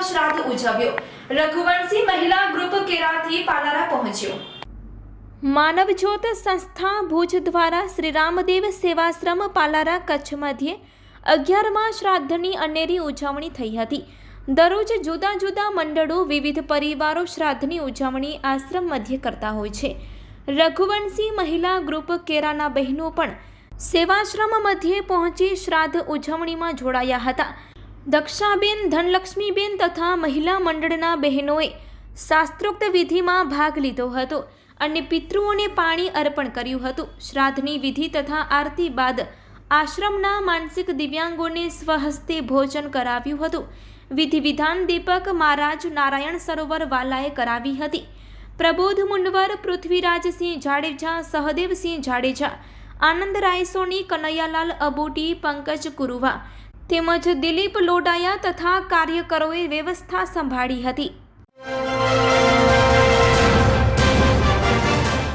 શ્રાદ્ધ ઉજવ્યો. રઘુવંશી મહિલા ગ્રુપ કેરાથી પાલારા પહોંચ્યો. માનવજ્યોત સંસ્થા ભુજ દ્વારા શ્રી રામદેવ સેવાશ્રમ પાલારા કચ્છ મધ્યે અગિયારમાં શ્રાદ્ધની અનેરી ઉજવણી થઈ હતી. દરરોજ જુદા જુદા મંડળો વિવિધ પરિવારો શ્રાદ્ધની ઉજવણી આશ્રમ મધ્યે કરતા હોય છે. રઘુવંશી મહિલા ગ્રુપ કેરાના બહેનો પણ સેવાશ્રમ મધ્યે પહોંચી શ્રાદ્ધ ઉજવણીમાં જોડાયા હતા. દક્ષાબેન, ધનલક્ષ્મીબેન તથા મહિલા મંડળના બહેનોએ શાસ્ત્રોક્ત વિધિમાં ભાગ લીધો હતો અને પિતૃઓને પાણી અર્પણ કર્યું હતું. શ્રાદ્ધની વિધિ તથા આરતી બાદ આશ્રમના માનસિક દિવ્યાંગોને સ્વહસ્તે ભોજન કરાવ્યું હતું. વિધિ વિધાન દીપક મહારાજ નારાયણ સરોવર વાલાએ કરાવી હતી. પ્રબોધ મુંડવર પૃથ્વીરાજસિંહ જાડેજા, સહદેવસિંહ જાડેજા, આનંદ રાયસોની કનૈયાલાલ અબોટી, પંકજ કુરુવા તેમજ દિલીપ લોડાયા તથા કાર્યકરોએ વ્યવસ્થા સંભાળી હતી.